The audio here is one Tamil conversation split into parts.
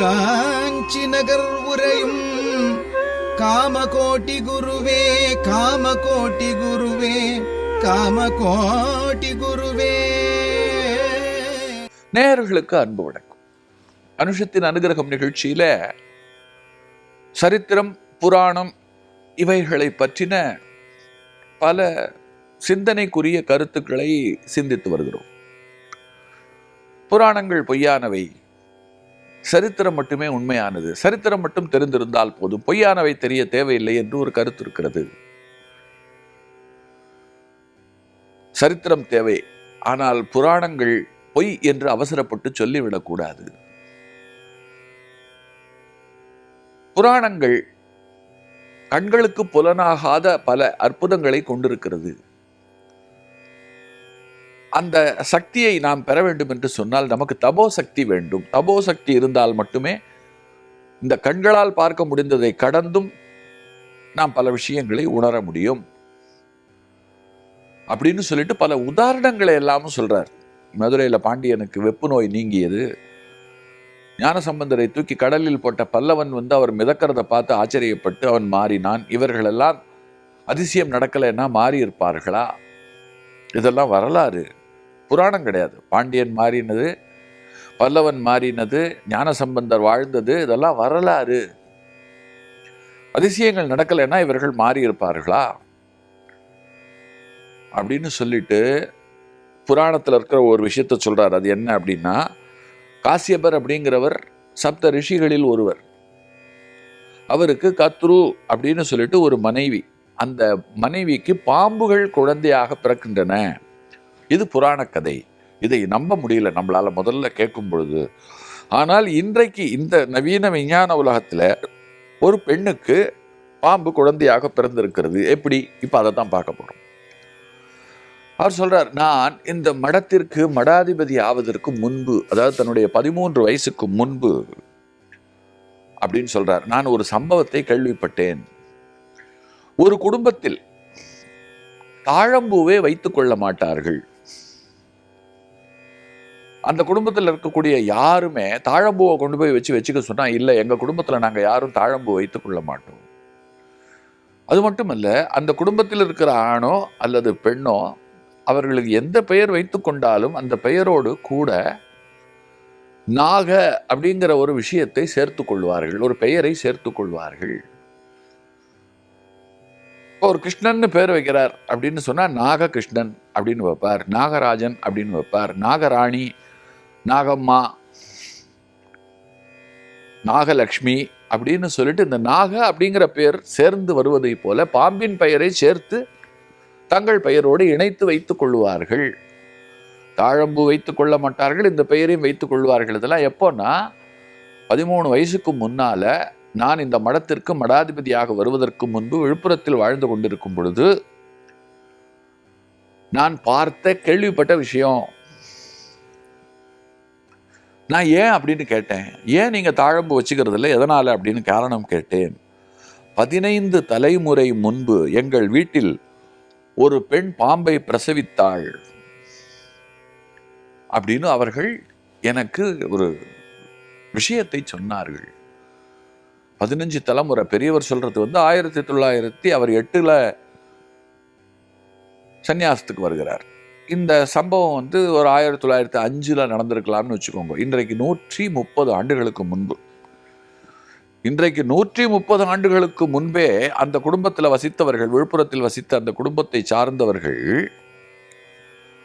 காஞ்சி நகர் உரையும் காமகோட்டி குருவே காமகோட்டி குருவே காமகோட்டி குருவே. நேயர்களுக்கு அன்பு வணக்கம். அனுஷத்தின் அனுகிரகம் நிகழ்ச்சியில சரித்திரம் புராணம் இவைகளை பற்றின பல சிந்தனைக்குரிய கருத்துக்களை சிந்தித்து வருகிறோம். புராணங்கள் பொய்யானவை. சரித்திரம் மட்டுமே உண்மையானது. சரித்திரம் மட்டும் தெரிந்திருந்தால் போதும். பொய்யானவை தெரிய தேவையில்லை என்று ஒரு கருத்து இருக்கிறது. சரித்திரம் தேவை. ஆனால் புராணங்கள் பொய் என்று அவசரப்பட்டு சொல்லிவிடக்கூடாது புராணங்கள் கண்களுக்கு புலனாகாத பல அற்புதங்களை கொண்டிருக்கிறது. அந்த சக்தியை நாம் பெற வேண்டும் என்று சொன்னால் நமக்கு தபோ சக்தி வேண்டும். தபோ சக்தி இருந்தால் மட்டுமே இந்த கண்களால் பார்க்க முடிந்ததை கடந்தும் நாம் பல விஷயங்களை உணர முடியும். அப்படின்னு சொல்லிட்டு பல உதாரணங்களை எல்லாமும் சொல்றார். மதுரையில் பாண்டியனுக்கு வெப்பு நோய் நீங்கியது. ஞானசம்பந்தரை தூக்கி கடலில் போட்ட பல்லவன் வந்து அவர் மிதக்கிறத பார்த்து ஆச்சரியப்பட்டு அவன் மாறினான். இவர்களெல்லாம் அதிசயம் நடக்கலைன்னா மாறி இருப்பார்களா இதெல்லாம் வரலாறு. புராணம் கிடையாது. பாண்டியன் மாறினது பல்லவன் மாறினது ஞானசம்பந்தர் வாழ்ந்தது இதெல்லாம் வரலாறு. அதிசயங்கள் நடக்கலைன்னா இவர்கள் மாறி இருப்பார்களா அப்படின்னு சொல்லிட்டு புராணத்தில் இருக்கிற ஒரு விஷயத்த சொல்கிறார் அது என்ன அப்படின்னா காசியபர் அப்படிங்கிறவர் சப்த ரிஷிகளில் ஒருவர். அவருக்கு கத்ரு அப்படின்னு சொல்லிட்டு ஒரு மனைவி. அந்த மனைவிக்கு பாம்புகள் குழந்தையாக பிறக்கின்றன. இது புராண கதை. இதை நம்ப முடியல நம்மளால் முதல்ல கேட்கும் பொழுது. ஆனால் இன்றைக்கு இந்த நவீன விஞ்ஞான உலகத்தில் ஒரு பெண்ணுக்கு பாம்பு குழந்தையாக பிறந்திருக்கிறது. எப்படி? இப்போ அதை தான் பார்க்க போகிறோம் அவர் சொல்கிறார் நான் இந்த மடத்திற்கு மடாதிபதி ஆவதற்கு முன்பு அதாவது தன்னுடைய பதிமூன்று வயசுக்கு முன்பு அப்படின்னு சொல்கிறார் நான் ஒரு சம்பவத்தை கேள்விப்பட்டேன். ஒரு குடும்பத்தில் தாழம்பூவே வைத்துக்கொள்ள மாட்டார்கள். அந்த குடும்பத்தில் இருக்கக்கூடிய யாருமே தாழம்பூவை கொண்டு போய் வச்சு வச்சுக்க சொன்னால் இல்லை எங்கள் குடும்பத்தில் நாங்கள் யாரும் தாழம்பூ வைத்துக் கொள்ள மாட்டோம். அது மட்டுமல்ல அந்த குடும்பத்தில் இருக்கிற ஆணோ அல்லது பெண்ணோ அவர்களுக்கு எந்த பெயர் வைத்து கொண்டாலும் அந்த பெயரோடு கூட நாக அப்படிங்கிற ஒரு விஷயத்தை சேர்த்து கொள்வார்கள். ஒரு பெயரை சேர்த்து கொள்வார்கள். இப்போ ஒரு கிருஷ்ணன் பேர் வைக்கிறார் அப்படின்னு சொன்னால் நாக கிருஷ்ணன் அப்படின்னு வைப்பார். நாகராஜன் அப்படின்னு வைப்பார். நாகராணி நாகம்மா நாகலக்ஷ்மி அப்படின்னு சொல்லிட்டு இந்த நாக அப்படிங்கிற பெயர் சேர்ந்து வருவதை போல பாம்பின் பெயரை சேர்த்து தங்கள் பெயரோடு இணைத்து வைத்துக் கொள்வார்கள் தாழம்பு வைத்துக் கொள்ள மாட்டார்கள் இந்த பெயரையும் வைத்துக் கொள்வார்கள். இதெல்லாம் எப்போன்னா பதிமூணு வயசுக்கு முன்னால நான் இந்த மடத்திற்கு மடாதிபதியாக வருவதற்கு முன்பு விழுப்புரத்தில் வாழ்ந்து கொண்டிருக்கும் பொழுது நான் பார்த்த கேள்விப்பட்ட விஷயம் நான் ஏன் அப்படின்னு கேட்டேன். ஏன் நீங்கள் தாழம்பு வச்சுக்கிறது இல்லை எதனால் அப்படின்னு காரணம் கேட்டேன். பதினைந்து தலைமுறை முன்பு எங்கள் வீட்டில் ஒரு பெண் பாம்பை பிரசவித்தாள். அப்படின்னு அவர்கள் எனக்கு ஒரு விஷயத்தை சொன்னார்கள். பதினஞ்சு தலைமுறை பெரியவர் சொல்றது வந்து ஆயிரத்தி தொள்ளாயிரத்தி அவர் எட்டில் சன்னியாசத்துக்கு வருகிறார். இந்த சம்பவம் வந்து ஒரு ஆயிரத்தி தொள்ளாயிரத்தி அஞ்சில் நடந்திருக்கலாம்னு வச்சுக்கோங்க. இன்றைக்கு நூற்றி முப்பது ஆண்டுகளுக்கு முன்பு. இன்றைக்கு நூற்றி முப்பது ஆண்டுகளுக்கு முன்பே அந்த குடும்பத்தில் வசித்தவர்கள் விழுப்புரத்தில் வசித்த அந்த குடும்பத்தை சார்ந்தவர்கள்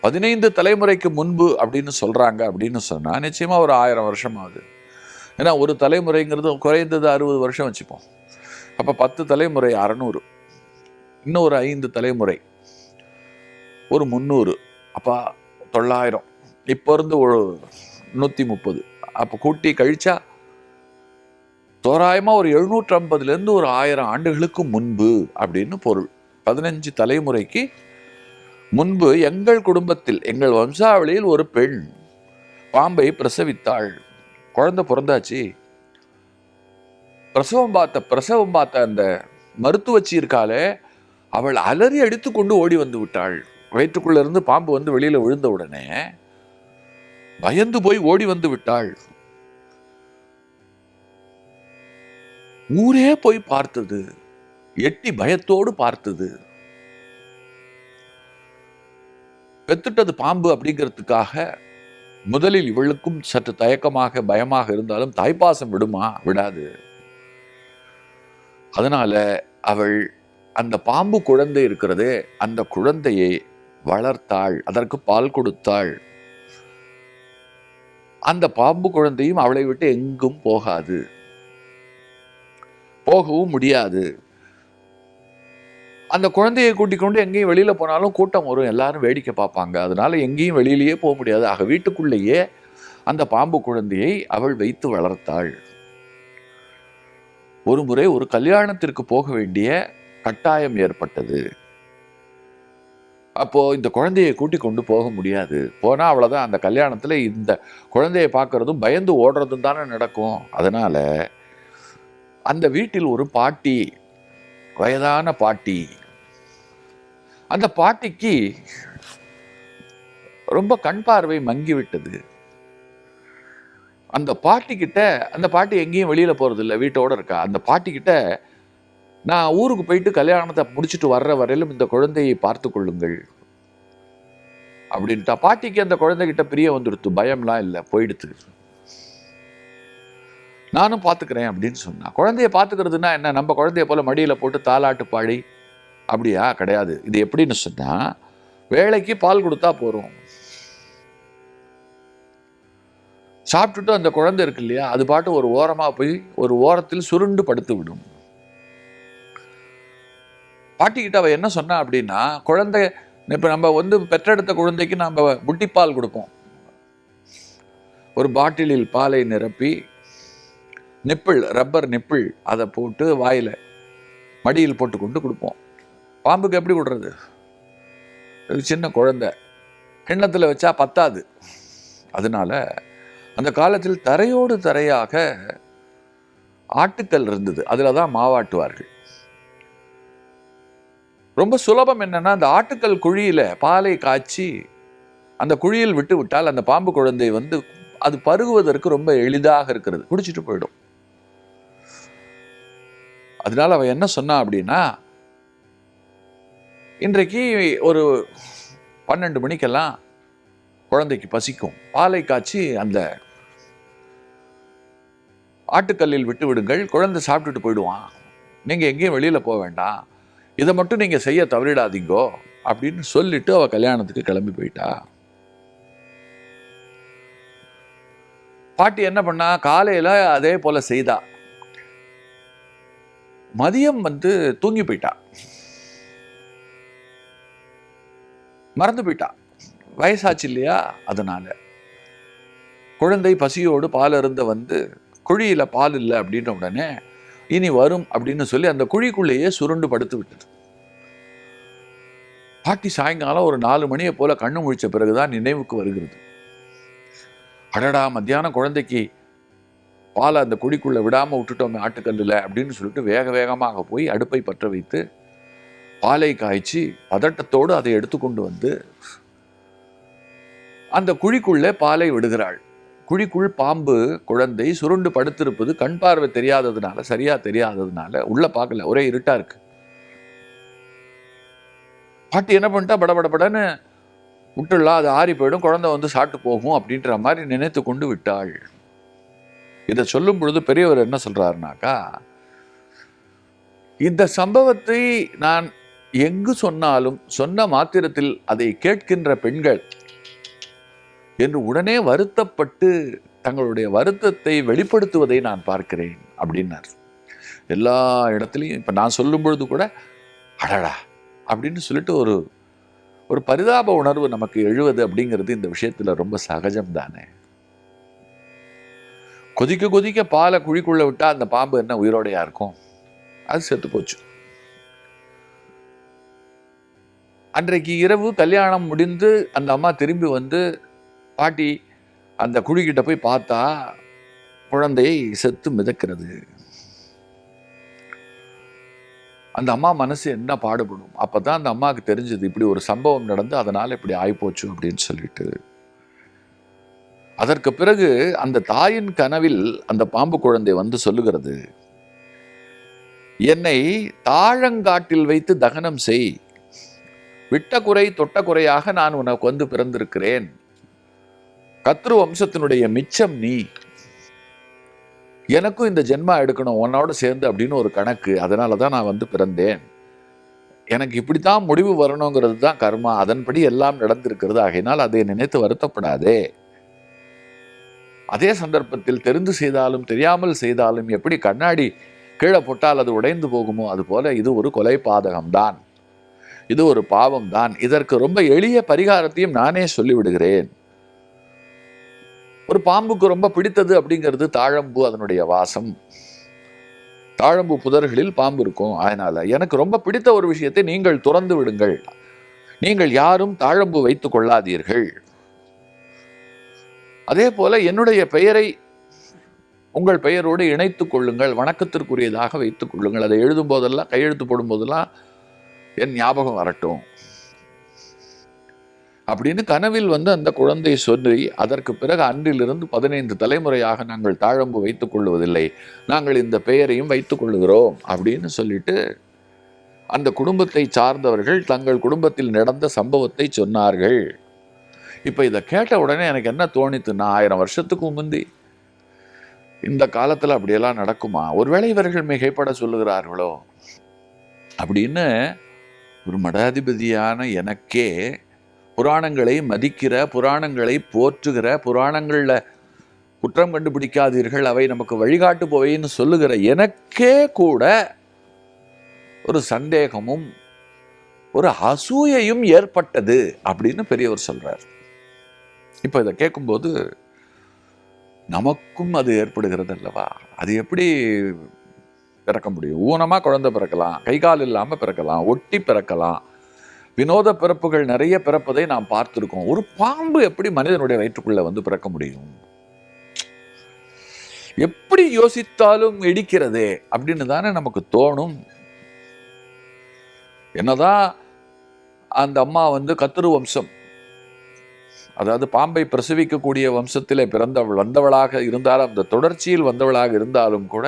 பதினைந்து தலைமுறைக்கு முன்பு அப்படின்னு சொல்கிறாங்க அப்படின்னு சொன்னால் நிச்சயமாக ஒரு ஆயிரம் வருஷம் ஆகுது ஏன்னா ஒரு தலைமுறைங்கிறது குறைந்தது அறுபது வருஷம் வச்சுப்போம். அப்போ பத்து தலைமுறை அறநூறு. இன்னும் ஒரு ஐந்து தலைமுறை. ஒரு முந்நூறு. அப்போ தொள்ளாயிரம். இப்போ இருந்து ஒரு நூற்றி முப்பது அப்போ கூட்டி கழிச்சா தோராயமாக ஒரு எழுநூற்றி ஐம்பதுலேருந்து ஒரு ஆயிரம் ஆண்டுகளுக்கு முன்பு அப்படின்னு பொருள். பதினஞ்சு தலைமுறைக்கு முன்பு எங்கள் குடும்பத்தில் எங்கள் வம்சாவளியில் ஒரு பெண் பாம்பை பிரசவித்தாள். குழந்தை பிறந்தாச்சு. பிரசவம் பார்த்த பிரசவம் பார்த்த அந்த மருத்துவச்சி இருக்காலே அவள் அலறி அடித்து கொண்டு ஓடி வந்து விட்டாள். வயிற்றுக்குள்ள இருந்து பாம்பு வந்து வெளியில விழுந்த உடனே பயந்து போய் ஓடி வந்து விட்டாள். ஊரே போய் பார்த்தது எட்டி பயத்தோடு பார்த்தது. பெத்துட்டது பாம்பு அப்படிங்கிறதுக்காக முதலில் இவளுக்கும் சற்று தயக்கமாக பயமாக இருந்தாலும் தாய்ப்பாசம் விடுமா? விடாது. அதனால அவள் அந்த பாம்பு குழந்தை இருக்கிறதே அந்த குழந்தையை வளர்த்தாள் அதற்கு பால் கொடுத்தாள். அந்த பாம்பு குழந்தையும் அவளை விட்டு எங்கும் போகாது. போகவும் முடியாது. அந்த குழந்தையை கூட்டிக் கொண்டு எங்கேயும் வெளியில் போனாலும் கூட்டம் வரும். எல்லாரும் வேடிக்கை பார்ப்பாங்க. அதனால எங்கேயும் வெளியிலேயே போக முடியாது. ஆக வீட்டுக்குள்ளேயே அந்த பாம்பு குழந்தையை அவள் வைத்து வளர்த்தாள். ஒரு முறை ஒரு கல்யாணத்திற்கு போக வேண்டிய கட்டாயம் ஏற்பட்டது. அப்போது இந்த குழந்தையை கூட்டி கொண்டு போக முடியாது. போனால் அவ்வளோதான் அந்த கல்யாணத்தில் இந்த குழந்தையை பார்க்குறதும் பயந்து ஓடுறதும் தானே நடக்கும். அதனால் அந்த வீட்டில் ஒரு பாட்டி வயதான பாட்டி. அந்த பாட்டிக்கு ரொம்ப கண் பார்வை மங்கி விட்டது. அந்த பாட்டிக்கிட்ட அந்த பாட்டி எங்கேயும் வெளியில் போகிறதில்ல வீட்டோடு வீட்டோட இருக்கா. அந்த பாட்டிக்கிட்ட நான் ஊருக்கு போயிட்டு கல்யாணத்தை முடிச்சிட்டு வர்ற வரையிலும் இந்த குழந்தையை பார்த்து கொள்ளுங்கள். அப்படின்ட்டா. பாட்டிக்கு அந்த குழந்தைகிட்ட பிரிய வந்துடுத்து. பயம்லாம் இல்லை. போயிடுத்து. நானும் பார்த்துக்கிறேன் அப்படின்னு சொன்னா. குழந்தைய பார்த்துக்கிறதுனா என்ன? நம்ம குழந்தைய போல மடியில் போட்டு தாலாட்டு பாடி. அப்படியா? கிடையாது. இது எப்படின்னு சொன்னால் வேலைக்கு பால் கொடுத்தா போகிறோம் சாப்பிட்டுட்டு அந்த குழந்தை இருக்கு இல்லையா? அது பாட்டு ஒரு ஓரமாக போய் ஒரு ஓரத்தில் சுருண்டு படுத்து விடும். பாட்டிக்கிட்ட அவள் என்ன சொன்னா அப்படின்னா குழந்தை இப்போ நம்ம வந்து பெற்றெடுத்த குழந்தைக்கு நம்ம புட்டிப்பால் கொடுப்போம். ஒரு பாட்டிலில் பாலை நிரப்பி நிப்பிள் ரப்பர் நிப்பிள் அதை போட்டு வாயில் மடியில் போட்டு கொண்டு கொடுப்போம். பாம்புக்கு எப்படி விடுறது சின்ன குழந்தை. கிண்ணத்தில் வச்சா பத்தாது. அதனால அந்த காலத்தில் தரையோடு தரையாக ஆட்டுக்கல் இருந்தது. அதில் தான் மாவாட்டுவார்கள். ரொம்ப சுலபம் என்னன்னா அந்த ஆட்டுக்கல் குழியில் பாலை காய்ச்சி அந்த குழியில் விட்டு விட்டால் அந்த பாம்பு குழந்தை வந்து அது பருகுவதற்கு ரொம்ப எளிதாக இருக்கிறது. குடிச்சிட்டு போயிடும். அதனால அவன் என்ன சொன்னா அப்படின்னா இன்றைக்கு ஒரு பன்னெண்டு மணிக்கெல்லாம் குழந்தைக்கு பசிக்கும். பாலை காய்ச்சி அந்த ஆட்டுக்கல்லில் விட்டு விடுங்கள் குழந்தை சாப்பிட்டுட்டு போயிடுவான். நீங்கள் எங்கேயும் வெளியில் போக வேண்டாம். இதை மட்டும் நீங்க செய்ய தவறிடாதீங்கோ அப்படின்னு சொல்லிட்டு அவள் கல்யாணத்துக்கு கிளம்பி போயிட்டா. பாட்டி என்ன பண்ணா? காலையில அதே போல செய்தா. மதியம் வந்து தூங்கி போயிட்டா. மறந்து போயிட்டா. வயசாச்சு இல்லையா? அதனால. குழந்தை பசியோடு பால் அருந்த வந்து குழியில பால் இல்லை அப்படின்ற உடனே இனி வரும் அப்படின்னு சொல்லி அந்த குழிக்குள்ளேயே சுருண்டு படுத்து விட்டது. பாட்டி சாயங்காலம் ஒரு நாலு மணியை போல கண்ணு முழிச்ச பிறகுதான் நினைவுக்கு வருகிறது. அடடா மத்தியானம் குழந்தைக்கு பாலை அந்த குழிக்குள்ளே விடாம விட்டுட்டோமே ஆட்டுக்கல்லில் அப்படின்னு சொல்லிட்டு வேக வேகமாக போய் அடுப்பை பற்ற வைத்து பாலை காய்ச்சி பதட்டத்தோடு அதை எடுத்துக்கொண்டு வந்து அந்த குழிக்குள்ளே பாலை விடுகிறாள். குழிக்குள் பாம்பு குழந்தை சுருண்டு படுத்திருப்பது கண் பார்வை தெரியாததுனால சரியா தெரியாததுனால உள்ள பார்க்கல. ஒரே இருட்டா இருக்கு. பாட்டி என்ன பண்ணிட்டா? படபடபடன்னு விட்டுடலாம் அது ஆறி போயிடும் குழந்தை வந்து சாப்பிட்டு போகும் அப்படின்ற மாதிரி நினைத்து கொண்டு விட்டாள். இதை சொல்லும் பொழுது பெரியவர் என்ன சொல்றாருனாக்கா இந்த சம்பவத்தை நான் எங்கு சொன்னாலும் சொன்ன மாத்திரத்தில் அதை கேட்கின்ற பெண்கள் என்று உடனே வருத்தப்பட்டு தங்களுடைய வருத்தத்தை வெளிப்படுத்துவதை நான் பார்க்கிறேன் அப்படின்னார். எல்லா இடத்துலையும் இப்போ நான் சொல்லும் பொழுது கூட அடடா அப்படின்னு சொல்லிட்டு ஒரு ஒரு பரிதாப உணர்வு நமக்கு எழுவது அப்படிங்கிறது இந்த விஷயத்தில் ரொம்ப சகஜம் தானே கொதிக்க கொதிக்க பாலை குழிக்குள்ளே விட்டால் அந்த பாம்பு என்ன உயிரோடையாக இருக்கும்? அது செத்து போச்சு. அன்றைக்கு இரவு கல்யாணம் முடிந்து அந்த அம்மா திரும்பி வந்து பாட்டி அந்த குழிக்கிட்ட போய் பார்த்தா குழந்தையை செத்து மிதக்கிறது. அந்த அம்மா மனசு என்ன பாடுபடும்? அப்போ தான் அந்த அம்மாவுக்கு தெரிஞ்சது இப்படி ஒரு சம்பவம் நடந்து அதனால் இப்படி ஆயிப்போச்சு அப்படின்னு சொல்லிட்டு. அதற்கு பிறகு அந்த தாயின் கனவில் அந்த பாம்பு குழந்தை வந்து சொல்லுகிறது. என்னை தாழங்காட்டில் வைத்து தகனம் செய். விட்ட குறை தொட்ட குறையாக நான் உனக்கு வந்து பிறந்திருக்கிறேன். கத்ரு வம்சத்தினுடைய மிச்சம் நீ. எனக்கும் இந்த ஜென்மா எடுக்கணும் உன்னோட சேர்ந்து அப்படின்னு ஒரு கணக்கு. அதனால தான் நான் வந்து பிறந்தேன். எனக்கு இப்படித்தான் முடிவு வரணுங்கிறது தான் கர்மா. அதன்படி எல்லாம் நடந்திருக்கிறது. ஆகையினால் அதை நினைத்து வருத்தப்படாதே. அதே சந்தர்ப்பத்தில் தெரிந்து செய்தாலும் தெரியாமல் செய்தாலும் எப்படி கண்ணாடி கீழே போட்டால் அது உடைந்து போகுமோ அதுபோல இது ஒரு கொலை பாதகம்தான். இது ஒரு பாவம் தான் இதற்கு ரொம்ப எளிய பரிகாரத்தையும் நானே சொல்லிவிடுகிறேன். ஒரு பாம்புக்கு ரொம்ப பிடித்தது அப்படிங்கிறது தாழம்பூ அதனுடைய வாசம். தாழம்பு புதர்களில் பாம்பு இருக்கும். அதனால எனக்கு ரொம்ப பிடித்த ஒரு விஷயத்தை நீங்கள் துறந்து விடுங்கள். நீங்கள் யாரும் தாழம்பு வைத்துக் கொள்ளாதீர்கள். அதே போல என்னுடைய பெயரை உங்கள் பெயரோடு இணைத்துக் கொள்ளுங்கள். வணக்கத்திற்குரியதாக வைத்துக் கொள்ளுங்கள். அதை எழுதும் போதெல்லாம் கையெழுத்து போடும் போதெல்லாம் என் ஞாபகம் வரட்டும். அப்படின்னு கனவில் வந்து அந்த குழந்தை சொல்லி அதற்கு பிறகு அன்றிலிருந்து பதினைந்து தலைமுறையாக நாங்கள் தாழம்பு வைத்துக் கொள்வதில்லை. நாங்கள் இந்த பெயரையும் வைத்துக் கொள்ளுகிறோம் அப்படின்னு சொல்லிட்டு அந்த குடும்பத்தை சார்ந்தவர்கள் தங்கள் குடும்பத்தில் நடந்த சம்பவத்தை சொன்னார்கள். இப்போ இதை கேட்ட உடனே எனக்கு என்ன தோணித்து நான் ஆயிரம் வருஷத்துக்கு முந்தி இந்த காலத்தில் அப்படியெல்லாம் நடக்குமா? ஒருவேளை இவர்கள் மிகைப்பட சொல்லுகிறார்களோ? அப்படின்னு ஒரு மடாதிபதியான எனக்கே புராணங்களை மதிக்கிற புராணங்களை போற்றுகிற புராணங்களில் குற்றம் கண்டுபிடிக்காதீர்கள் அவை நமக்கு வழிகாட்டு போவைன்னு சொல்லுகிற எனக்கே கூட ஒரு சந்தேகமும் ஒரு அசூயையும் ஏற்பட்டது அப்படின்னு பெரியவர் சொல்கிறார் இப்போ இதை கேட்கும்போது நமக்கும் அது ஏற்படுகிறது அல்லவா? அது எப்படி பிறக்க முடியும்? ஊனமாக குழந்தை பிறக்கலாம் கை கால் இல்லாமல் பிறக்கலாம் ஒட்டி பிறக்கலாம் வினோத பிறப்புகள் நிறைய பிறப்பதை நாம் பார்த்திருக்கோம். ஒரு பாம்பு எப்படி மனிதனுடைய வயிற்றுக்குள்ள வந்து பிறக்க முடியும்? எப்படி யோசித்தாலும் இடிக்கிறதே அப்படின்னு தானே நமக்கு தோணும். என்னதான் அந்த அம்மா வந்து கத்துரு வம்சம். அதாவது பாம்பை பிரசவிக்கக்கூடிய வம்சத்திலே பிறந்தவள் வந்தவளாக இருந்தாலும் அந்த தொடர்ச்சியில் வந்தவளாக இருந்தாலும் கூட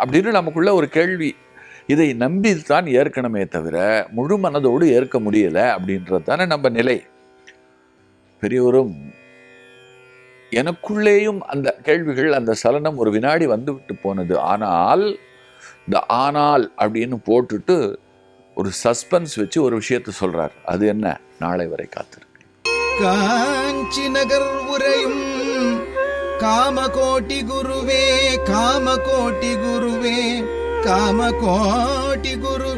அப்படின்னு நமக்குள்ள ஒரு கேள்வி. இதை நம்பி தான் தவிர முழு மனதோடு ஏற்க முடியலை அப்படின்றது தானே நம்ம நிலை. பெரியவரும் எனக்குள்ளேயும் அந்த கேள்விகள் அந்த சலனம் ஒரு வினாடி வந்துவிட்டு போனது. ஆனால் இந்த ஆனால் அப்படின்னு போட்டுட்டு ஒரு சஸ்பென்ஸ் வச்சு ஒரு விஷயத்தை சொல்றார். அது என்ன? நாளை வரை காத்திரு காஞ்சி நகர் உரையும் காமகோட்டி குருவே காமகோட்டி குருவே. காமகோட்டி குருவே